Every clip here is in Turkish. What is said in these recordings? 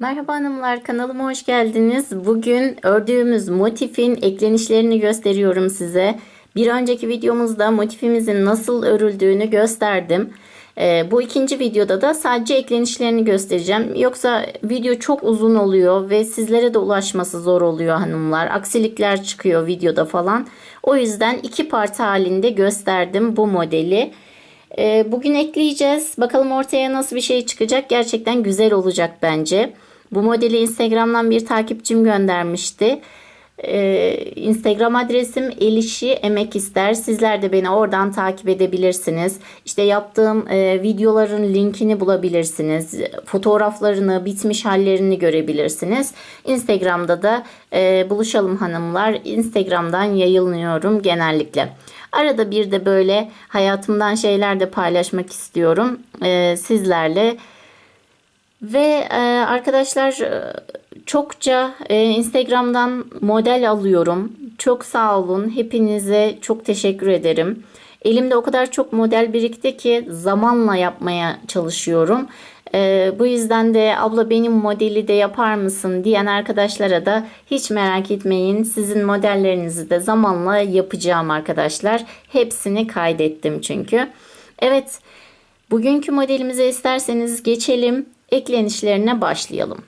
Merhaba hanımlar kanalıma hoş geldiniz. Bugün ördüğümüz motifin eklenişlerini gösteriyorum size. Bir önceki videomuzda motifimizin nasıl örüldüğünü gösterdim. Ee, bu ikinci videoda da sadece eklenişlerini göstereceğim. Yoksa video çok uzun oluyor ve sizlere de ulaşması zor oluyor hanımlar. Aksilikler çıkıyor videoda falan. O yüzden iki parça halinde gösterdim bu modeli. Ee, bugün ekleyeceğiz. Bakalım ortaya nasıl bir şey çıkacak. Gerçekten güzel olacak bence. Bu modeli Instagram'dan bir takipçim göndermişti. Ee, Instagram adresim Elişi Emek ister. Sizler de beni oradan takip edebilirsiniz. İşte yaptığım e, videoların linkini bulabilirsiniz. Fotoğraflarını, bitmiş hallerini görebilirsiniz. Instagram'da da e, buluşalım hanımlar. Instagram'dan yayınlıyorum genellikle. Arada bir de böyle hayatımdan şeyler de paylaşmak istiyorum e, sizlerle. Ve e, arkadaşlar e, çokça e, Instagram'dan model alıyorum. Çok sağ olun. Hepinize çok teşekkür ederim. Elimde o kadar çok model birikti ki zamanla yapmaya çalışıyorum. E, bu yüzden de abla benim modeli de yapar mısın diyen arkadaşlara da hiç merak etmeyin. Sizin modellerinizi de zamanla yapacağım arkadaşlar. Hepsini kaydettim çünkü. Evet bugünkü modelimize isterseniz geçelim eklenişlerine başlayalım.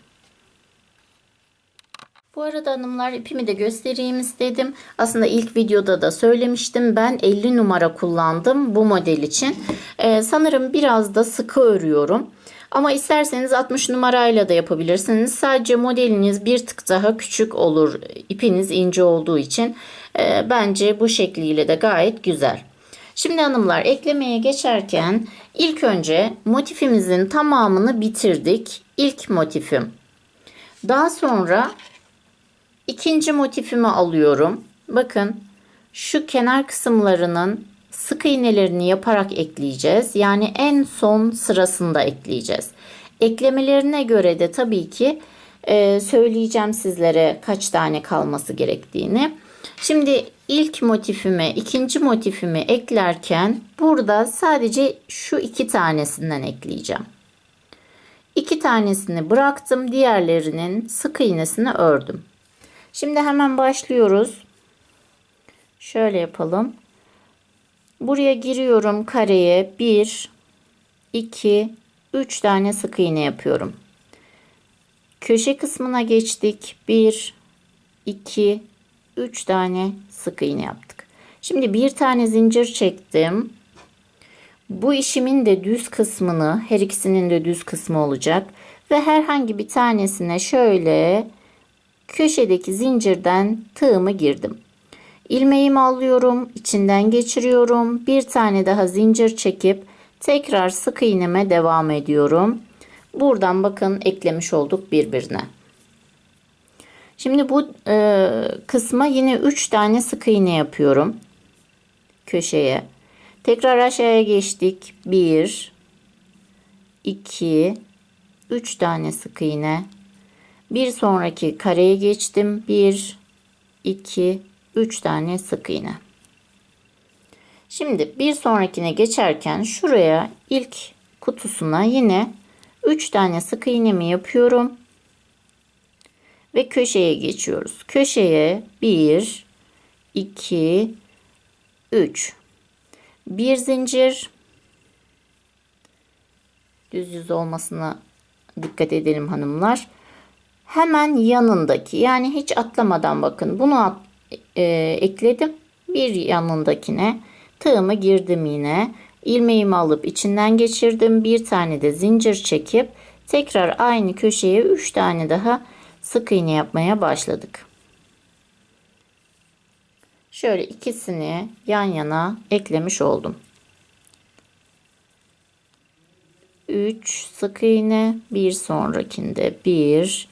Bu arada hanımlar ipimi de göstereyim istedim. Aslında ilk videoda da söylemiştim. Ben 50 numara kullandım bu model için. Ee, sanırım biraz da sıkı örüyorum. Ama isterseniz 60 numarayla da yapabilirsiniz. Sadece modeliniz bir tık daha küçük olur. İpiniz ince olduğu için. Ee, bence bu şekliyle de gayet güzel. Şimdi hanımlar eklemeye geçerken ilk önce motifimizin tamamını bitirdik. İlk motifim. Daha sonra ikinci motifimi alıyorum. Bakın şu kenar kısımlarının sık iğnelerini yaparak ekleyeceğiz. Yani en son sırasında ekleyeceğiz. Eklemelerine göre de tabii ki e, söyleyeceğim sizlere kaç tane kalması gerektiğini. Şimdi ilk motifimi, ikinci motifimi eklerken burada sadece şu iki tanesinden ekleyeceğim. İki tanesini bıraktım. Diğerlerinin sık iğnesini ördüm. Şimdi hemen başlıyoruz. Şöyle yapalım. Buraya giriyorum kareye. 1 2 3 tane sık iğne yapıyorum. Köşe kısmına geçtik. 1 2 3 tane sık iğne yaptık. Şimdi bir tane zincir çektim. Bu işimin de düz kısmını, her ikisinin de düz kısmı olacak ve herhangi bir tanesine şöyle köşedeki zincirden tığımı girdim. İlmeğimi alıyorum, içinden geçiriyorum. Bir tane daha zincir çekip tekrar sık iğneme devam ediyorum. Buradan bakın eklemiş olduk birbirine. Şimdi bu e, kısma yine 3 tane sık iğne yapıyorum. Köşeye. Tekrar aşağıya geçtik. 1 2 3 tane sık iğne. Bir sonraki kareye geçtim. 1 2 3 tane sık iğne. Şimdi bir sonrakine geçerken şuraya ilk kutusuna yine 3 tane sık iğnemi yapıyorum ve köşeye geçiyoruz. Köşeye 1 2 3 bir zincir düz yüz olmasına dikkat edelim hanımlar. Hemen yanındaki yani hiç atlamadan bakın bunu at, e, ekledim. Bir yanındakine tığımı girdim yine. ilmeğimi alıp içinden geçirdim. Bir tane de zincir çekip tekrar aynı köşeye 3 tane daha sık iğne yapmaya başladık. Şöyle ikisini yan yana eklemiş oldum. 3 sık iğne bir sonrakinde 1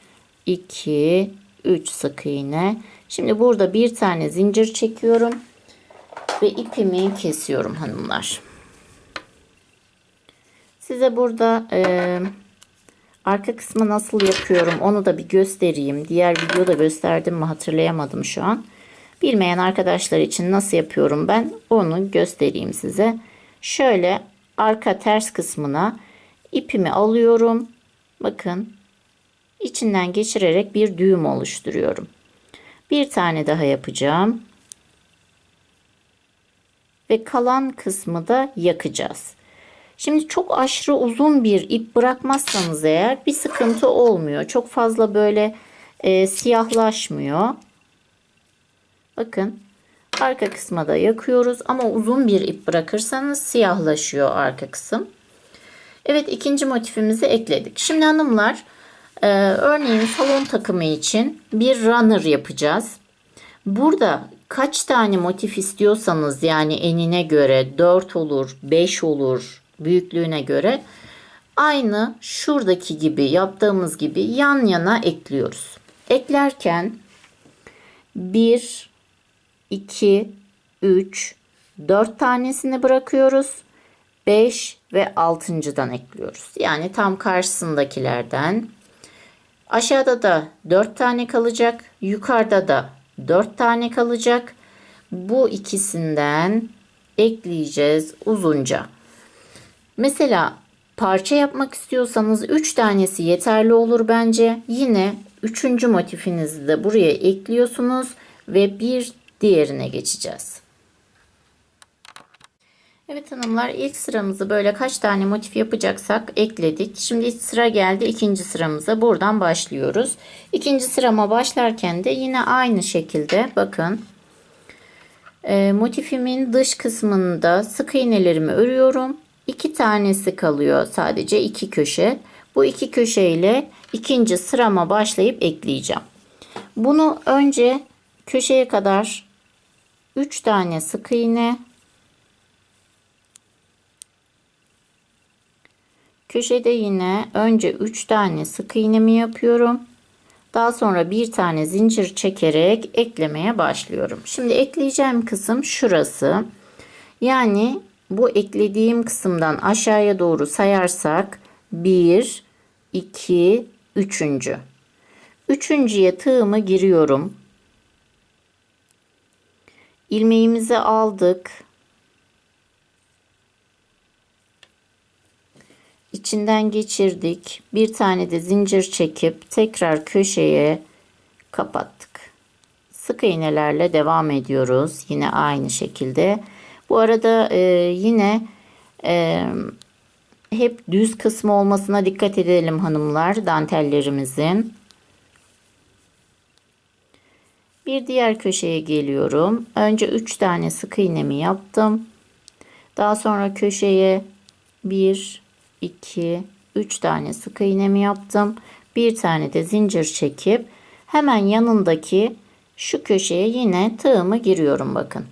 2 3 sık iğne. Şimdi burada bir tane zincir çekiyorum ve ipimi kesiyorum hanımlar. Size burada e, Arka kısmı nasıl yapıyorum onu da bir göstereyim. Diğer videoda gösterdim mi hatırlayamadım şu an. Bilmeyen arkadaşlar için nasıl yapıyorum ben onu göstereyim size. Şöyle arka ters kısmına ipimi alıyorum. Bakın içinden geçirerek bir düğüm oluşturuyorum. Bir tane daha yapacağım. Ve kalan kısmı da yakacağız. Şimdi çok aşırı uzun bir ip bırakmazsanız eğer bir sıkıntı olmuyor. Çok fazla böyle e, siyahlaşmıyor. Bakın arka kısma da yakıyoruz ama uzun bir ip bırakırsanız siyahlaşıyor arka kısım. Evet ikinci motifimizi ekledik. Şimdi hanımlar e, örneğin salon takımı için bir runner yapacağız. Burada kaç tane motif istiyorsanız yani enine göre 4 olur, 5 olur büyüklüğüne göre aynı şuradaki gibi yaptığımız gibi yan yana ekliyoruz. Eklerken 1, 2, 3, 4 tanesini bırakıyoruz. 5 ve 6.dan ekliyoruz. Yani tam karşısındakilerden. Aşağıda da 4 tane kalacak. Yukarıda da 4 tane kalacak. Bu ikisinden ekleyeceğiz uzunca. Mesela parça yapmak istiyorsanız 3 tanesi yeterli olur bence. Yine 3. motifinizi de buraya ekliyorsunuz ve bir diğerine geçeceğiz. Evet hanımlar ilk sıramızı böyle kaç tane motif yapacaksak ekledik. Şimdi sıra geldi ikinci sıramıza. Buradan başlıyoruz. İkinci sırama başlarken de yine aynı şekilde bakın. E, motifimin dış kısmında sık iğnelerimi örüyorum. İki tanesi kalıyor sadece iki köşe. Bu iki köşeyle ikinci sırama başlayıp ekleyeceğim. Bunu önce köşeye kadar 3 tane sık iğne Köşede yine önce 3 tane sık iğnemi yapıyorum. Daha sonra bir tane zincir çekerek eklemeye başlıyorum. Şimdi ekleyeceğim kısım şurası. Yani bu eklediğim kısımdan aşağıya doğru sayarsak 1, 2, 3. Üçüncüye tığımı giriyorum. İlmeğimizi aldık. içinden geçirdik. Bir tane de zincir çekip tekrar köşeye kapattık. Sık iğnelerle devam ediyoruz. Yine aynı şekilde. Bu arada e, yine e, hep düz kısmı olmasına dikkat edelim hanımlar dantellerimizin. Bir diğer köşeye geliyorum. Önce 3 tane sık iğnemi yaptım. Daha sonra köşeye 1 2 3 tane sık iğnemi yaptım. Bir tane de zincir çekip hemen yanındaki şu köşeye yine tığımı giriyorum bakın.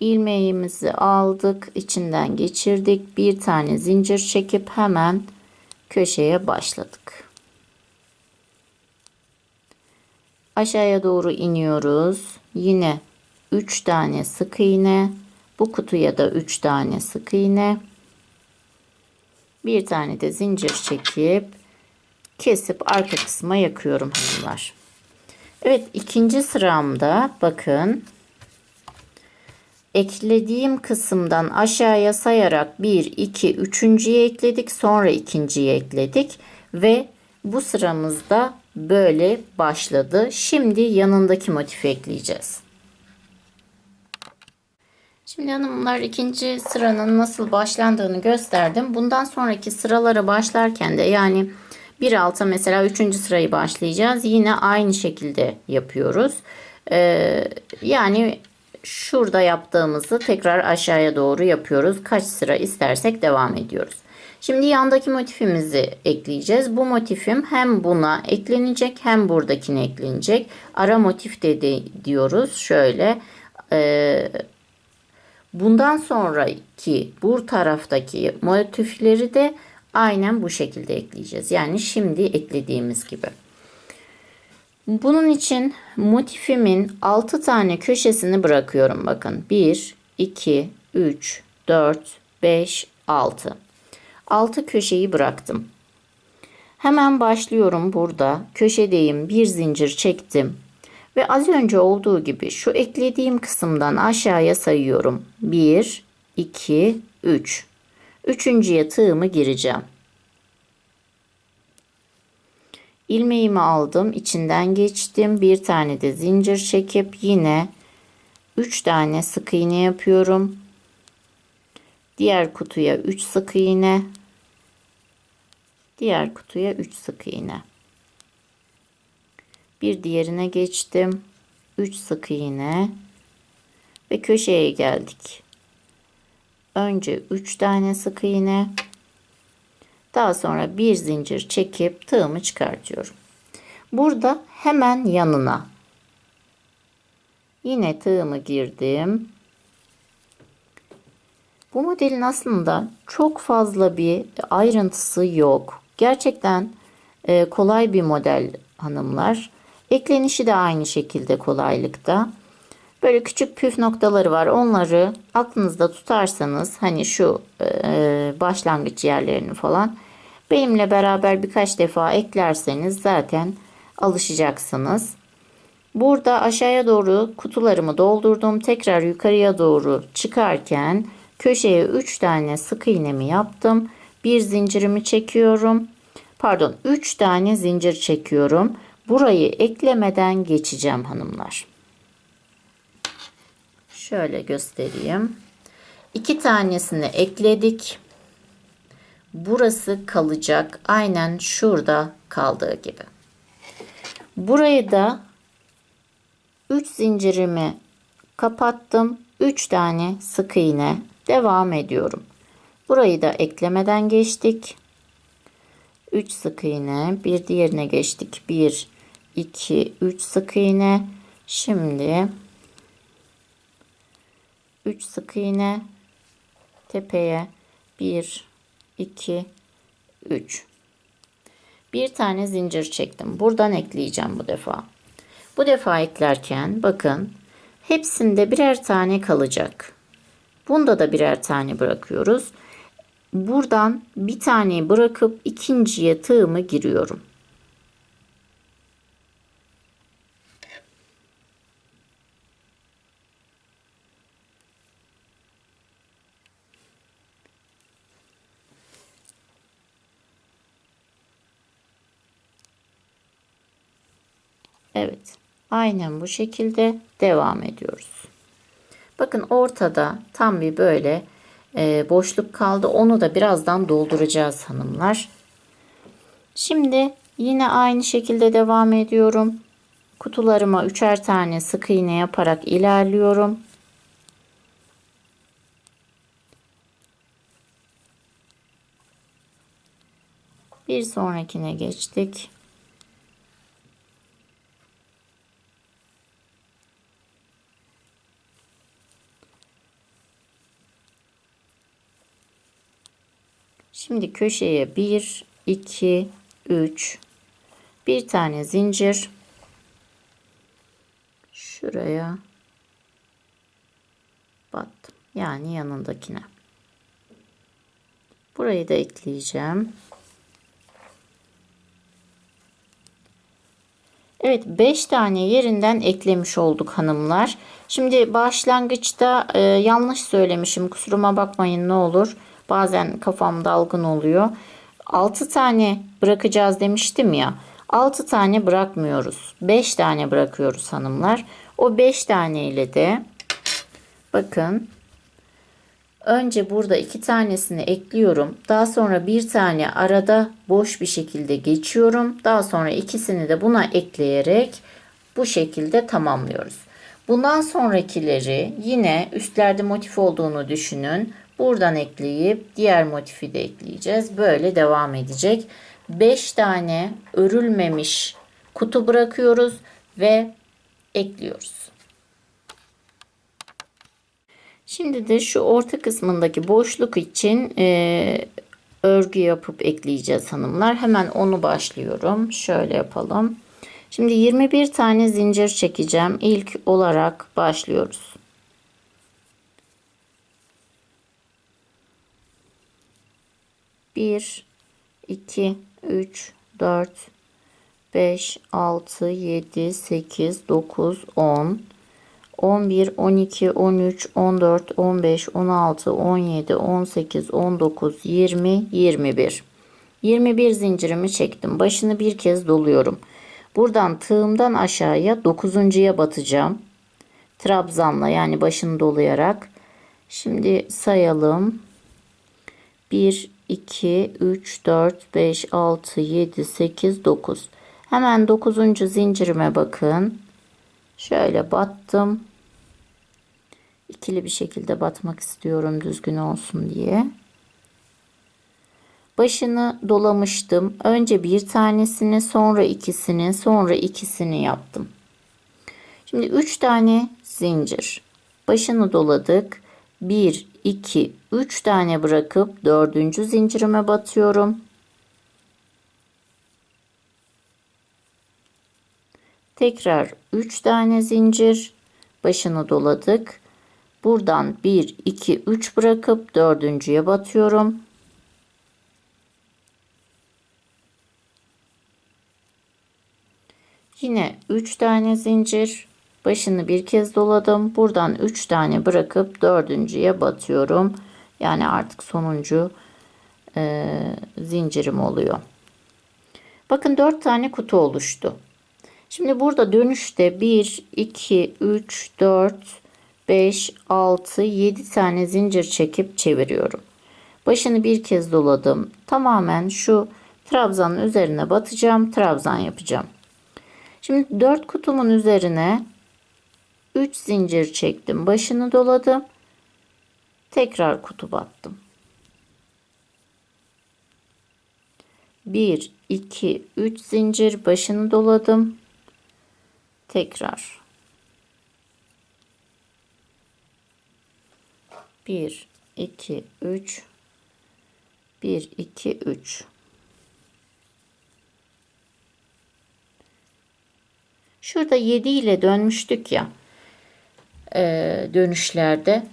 İlmeğimizi aldık, içinden geçirdik. Bir tane zincir çekip hemen köşeye başladık. Aşağıya doğru iniyoruz. Yine 3 tane sık iğne. Bu kutuya da 3 tane sık iğne. Bir tane de zincir çekip kesip arka kısma yakıyorum hanımlar. Evet ikinci sıramda bakın eklediğim kısımdan aşağıya sayarak 1 2 üçüncüye ekledik sonra ikinciye ekledik ve bu sıramızda böyle başladı. Şimdi yanındaki motifi ekleyeceğiz. Şimdi hanımlar ikinci sıranın nasıl başlandığını gösterdim. Bundan sonraki sıralara başlarken de yani bir alta mesela üçüncü sırayı başlayacağız. Yine aynı şekilde yapıyoruz. Ee, yani şurada yaptığımızı tekrar aşağıya doğru yapıyoruz. Kaç sıra istersek devam ediyoruz. Şimdi yandaki motifimizi ekleyeceğiz. Bu motifim hem buna eklenecek hem buradakine eklenecek. Ara motif dedi diyoruz. Şöyle e, Bundan sonraki bu taraftaki motifleri de aynen bu şekilde ekleyeceğiz. Yani şimdi eklediğimiz gibi. Bunun için motifimin 6 tane köşesini bırakıyorum. Bakın 1, 2, 3, 4, 5, 6. 6 köşeyi bıraktım. Hemen başlıyorum burada. Köşedeyim. Bir zincir çektim. Ve az önce olduğu gibi şu eklediğim kısımdan aşağıya sayıyorum. 1, 2, 3. Üçüncüye tığımı gireceğim. İlmeğimi aldım içinden geçtim. Bir tane de zincir çekip yine 3 tane sık iğne yapıyorum. Diğer kutuya 3 sık iğne. Diğer kutuya 3 sık iğne. Bir diğerine geçtim. 3 sık iğne. Ve köşeye geldik. Önce 3 tane sık iğne daha sonra bir zincir çekip tığımı çıkartıyorum. Burada hemen yanına yine tığımı girdim. Bu modelin aslında çok fazla bir ayrıntısı yok. Gerçekten e, kolay bir model hanımlar. Eklenişi de aynı şekilde kolaylıkta. Böyle küçük püf noktaları var. Onları aklınızda tutarsanız hani şu e, başlangıç yerlerini falan benimle beraber birkaç defa eklerseniz zaten alışacaksınız. Burada aşağıya doğru kutularımı doldurdum. Tekrar yukarıya doğru çıkarken köşeye 3 tane sık iğnemi yaptım. Bir zincirimi çekiyorum. Pardon 3 tane zincir çekiyorum. Burayı eklemeden geçeceğim hanımlar. Şöyle göstereyim. İki tanesini ekledik. Burası kalacak. Aynen şurada kaldığı gibi. Burayı da 3 zincirimi kapattım. 3 tane sık iğne devam ediyorum. Burayı da eklemeden geçtik. 3 sık iğne, bir diğerine geçtik. 1 2 3 sık iğne. Şimdi 3 sık iğne tepeye 1 2 3 bir tane zincir çektim. Buradan ekleyeceğim bu defa. Bu defa eklerken bakın hepsinde birer tane kalacak. Bunda da birer tane bırakıyoruz. Buradan bir taneyi bırakıp ikinciye tığımı giriyorum Evet. Aynen bu şekilde devam ediyoruz. Bakın ortada tam bir böyle e, boşluk kaldı. Onu da birazdan dolduracağız hanımlar. Şimdi yine aynı şekilde devam ediyorum. Kutularıma üçer tane sık iğne yaparak ilerliyorum. Bir sonrakine geçtik. Şimdi köşeye 1, 2, 3, bir tane zincir. Şuraya battım. Yani yanındakine. Burayı da ekleyeceğim. Evet 5 tane yerinden eklemiş olduk hanımlar. Şimdi başlangıçta e, yanlış söylemişim. Kusuruma bakmayın ne olur. Bazen kafam dalgın oluyor. 6 tane bırakacağız demiştim ya. 6 tane bırakmıyoruz. 5 tane bırakıyoruz hanımlar. O 5 tane ile de bakın önce burada 2 tanesini ekliyorum. Daha sonra bir tane arada boş bir şekilde geçiyorum. Daha sonra ikisini de buna ekleyerek bu şekilde tamamlıyoruz. Bundan sonrakileri yine üstlerde motif olduğunu düşünün. Buradan ekleyip diğer motifi de ekleyeceğiz. Böyle devam edecek. 5 tane örülmemiş kutu bırakıyoruz ve ekliyoruz. Şimdi de şu orta kısmındaki boşluk için e, örgü yapıp ekleyeceğiz hanımlar. Hemen onu başlıyorum. Şöyle yapalım. Şimdi 21 tane zincir çekeceğim. İlk olarak başlıyoruz. 1, 2, 3, 4, 5, 6, 7, 8, 9, 10, 11, 12, 13, 14, 15, 16, 17, 18, 19, 20, 21. 21 zincirimi çektim. Başını bir kez doluyorum. Buradan tığımdan aşağıya 9.ya batacağım. Trabzanla yani başını dolayarak. Şimdi sayalım. 1, 2, 3, 4, 5, 6, 7, 8, 9. Hemen 9. zincirime bakın. Şöyle battım. İkili bir şekilde batmak istiyorum düzgün olsun diye. Başını dolamıştım. Önce bir tanesini, sonra ikisini, sonra ikisini yaptım. Şimdi 3 tane zincir. Başını doladık. 1, 2, 3 tane bırakıp dördüncü zincirime batıyorum. Tekrar 3 tane zincir. Başını doladık. Buradan 1, 2, 3 bırakıp dördüncüye batıyorum. Yine 3 tane zincir. Başını bir kez doladım. Buradan 3 tane bırakıp dördüncüye batıyorum. Yani artık sonuncu e, zincirim oluyor. Bakın 4 tane kutu oluştu. Şimdi burada dönüşte 1, 2, 3, 4, 5, 6, 7 tane zincir çekip çeviriyorum. Başını bir kez doladım. Tamamen şu trabzanın üzerine batacağım. Trabzan yapacağım. Şimdi 4 kutumun üzerine 3 zincir çektim. Başını doladım. Tekrar kutu battım. 1, 2, 3 zincir başını doladım. Tekrar. 1, 2, 3. 1, 2, 3. Şurada 7 ile dönmüştük ya e, dönüşlerde.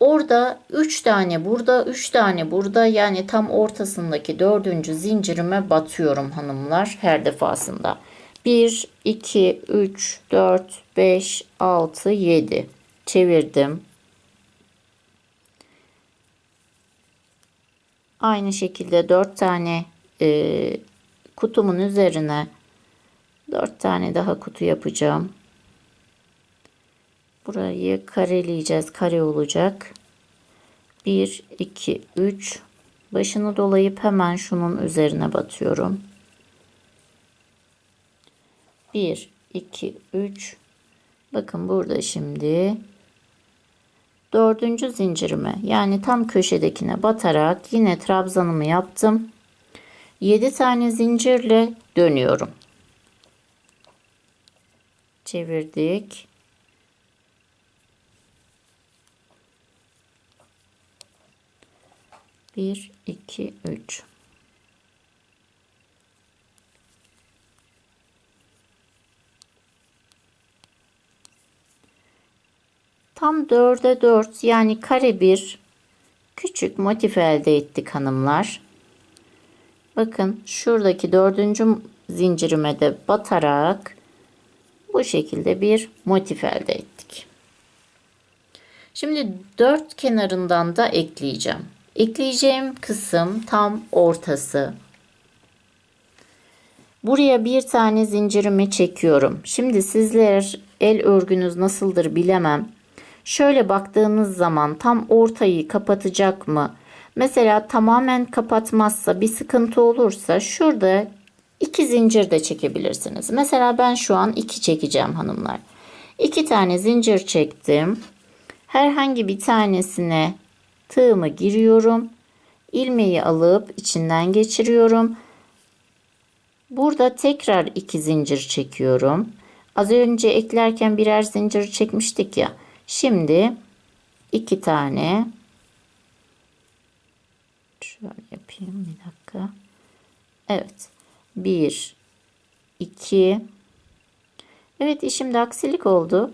Orada 3 tane burada 3 tane burada yani tam ortasındaki dördüncü zincirime batıyorum hanımlar her defasında. 1, 2, 3, 4, 5, 6, 7 çevirdim. Aynı şekilde 4 tane e, kutumun üzerine 4 tane daha kutu yapacağım. Burayı kareleyeceğiz. Kare olacak. 1, 2, 3. Başını dolayıp hemen şunun üzerine batıyorum. 1, 2, 3. Bakın burada şimdi dördüncü zincirime yani tam köşedekine batarak yine trabzanımı yaptım. 7 tane zincirle dönüyorum. Çevirdik. Bir, iki, üç. Tam dörde dört yani kare bir küçük motif elde ettik hanımlar. Bakın şuradaki dördüncü zincirime de batarak bu şekilde bir motif elde ettik. Şimdi dört kenarından da ekleyeceğim. Ekleyeceğim kısım tam ortası. Buraya bir tane zincirimi çekiyorum. Şimdi sizler el örgünüz nasıldır bilemem. Şöyle baktığınız zaman tam ortayı kapatacak mı? Mesela tamamen kapatmazsa bir sıkıntı olursa şurada iki zincir de çekebilirsiniz. Mesela ben şu an iki çekeceğim hanımlar. İki tane zincir çektim. Herhangi bir tanesine tığımı giriyorum. ilmeği alıp içinden geçiriyorum. Burada tekrar iki zincir çekiyorum. Az önce eklerken birer zincir çekmiştik ya. Şimdi iki tane şöyle yapayım bir dakika. Evet. Bir, iki. Evet işimde aksilik oldu.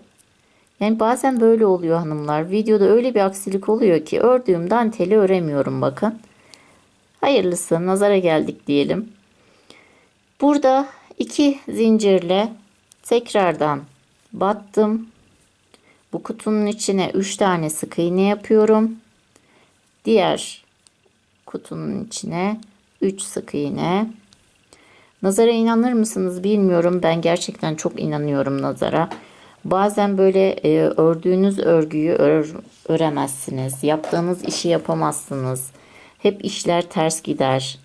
Yani bazen böyle oluyor hanımlar. Videoda öyle bir aksilik oluyor ki ördüğüm danteli öremiyorum bakın. Hayırlısı nazara geldik diyelim. Burada iki zincirle tekrardan battım. Bu kutunun içine 3 tane sık iğne yapıyorum. Diğer kutunun içine 3 sık iğne. Nazara inanır mısınız bilmiyorum. Ben gerçekten çok inanıyorum nazara. Bazen böyle e, ördüğünüz örgüyü ör, öremezsiniz. Yaptığınız işi yapamazsınız. Hep işler ters gider.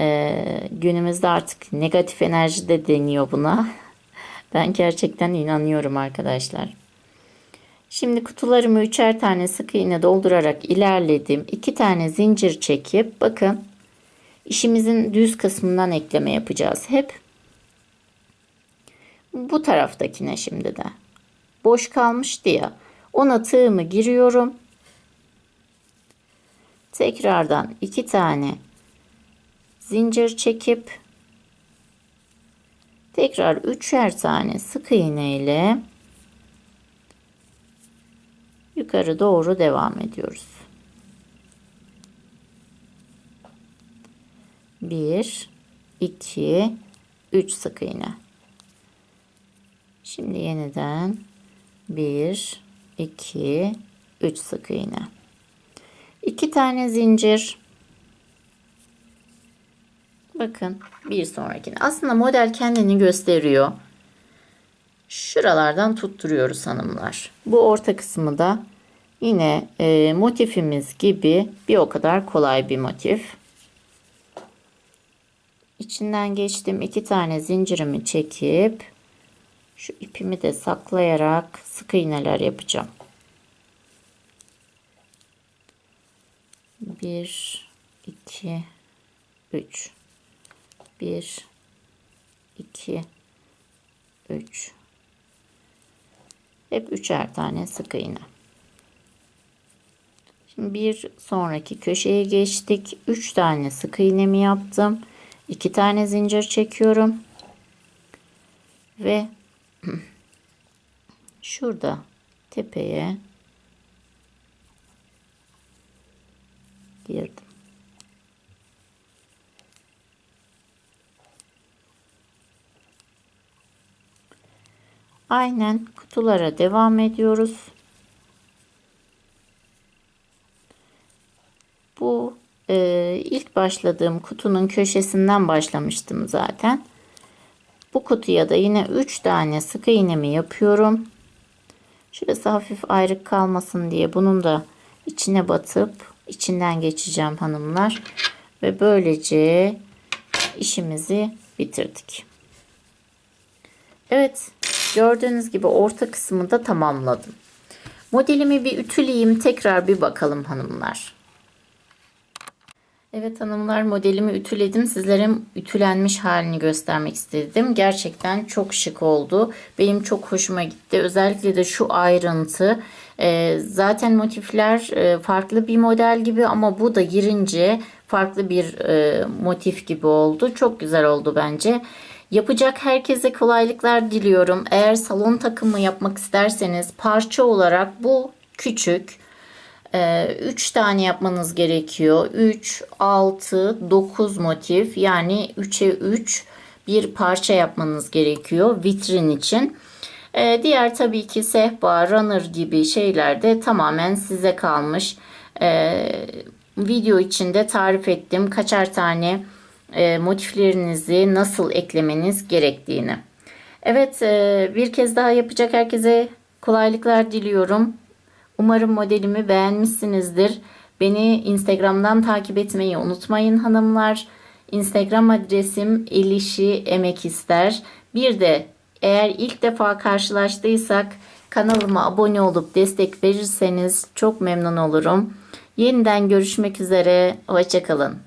E, günümüzde artık negatif enerji de deniyor buna. Ben gerçekten inanıyorum arkadaşlar. Şimdi kutularımı üçer tane sık iğne doldurarak ilerledim. İki tane zincir çekip bakın işimizin düz kısmından ekleme yapacağız hep. Bu taraftakine şimdi de. Boş kalmıştı ya. Ona tığımı giriyorum. Tekrardan iki tane zincir çekip tekrar üçer tane sık iğne ile yukarı doğru devam ediyoruz. Bir, iki, üç sık iğne. Şimdi yeniden bir, iki, üç sık iğne. İki tane zincir. Bakın bir sonrakine. Aslında model kendini gösteriyor. Şuralardan tutturuyoruz hanımlar. Bu orta kısmı da yine e, motifimiz gibi bir o kadar kolay bir motif. İçinden geçtim iki tane zincirimi çekip şu ipimi de saklayarak sık iğneler yapacağım. Bir, iki, üç. Bir, iki, üç. Hep üçer tane sık iğne. Şimdi bir sonraki köşeye geçtik. Üç tane sık iğnemi yaptım. İki tane zincir çekiyorum. Ve şurada tepeye girdim. Aynen kutulara devam ediyoruz. Bu e, ilk başladığım kutunun köşesinden başlamıştım zaten. Bu kutuya da yine 3 tane sık iğnemi yapıyorum. Şurası hafif ayrık kalmasın diye bunun da içine batıp içinden geçeceğim hanımlar. Ve böylece işimizi bitirdik. Evet gördüğünüz gibi orta kısmını da tamamladım. Modelimi bir ütüleyeyim tekrar bir bakalım hanımlar. Evet hanımlar modelimi ütüledim. Sizlere ütülenmiş halini göstermek istedim. Gerçekten çok şık oldu. Benim çok hoşuma gitti. Özellikle de şu ayrıntı. E, zaten motifler e, farklı bir model gibi ama bu da girince farklı bir e, motif gibi oldu. Çok güzel oldu bence. Yapacak herkese kolaylıklar diliyorum. Eğer salon takımı yapmak isterseniz parça olarak bu küçük. 3 tane yapmanız gerekiyor. 3, 6, 9 motif yani 3'e 3 bir parça yapmanız gerekiyor vitrin için. Ee, diğer tabii ki sehpa, runner gibi şeyler de tamamen size kalmış. Ee, video içinde tarif ettim kaçar tane e, motiflerinizi nasıl eklemeniz gerektiğini. Evet e, bir kez daha yapacak herkese kolaylıklar diliyorum. Umarım modelimi beğenmişsinizdir. Beni Instagram'dan takip etmeyi unutmayın hanımlar. Instagram adresim elişi emek ister. Bir de eğer ilk defa karşılaştıysak kanalıma abone olup destek verirseniz çok memnun olurum. Yeniden görüşmek üzere. Hoşçakalın.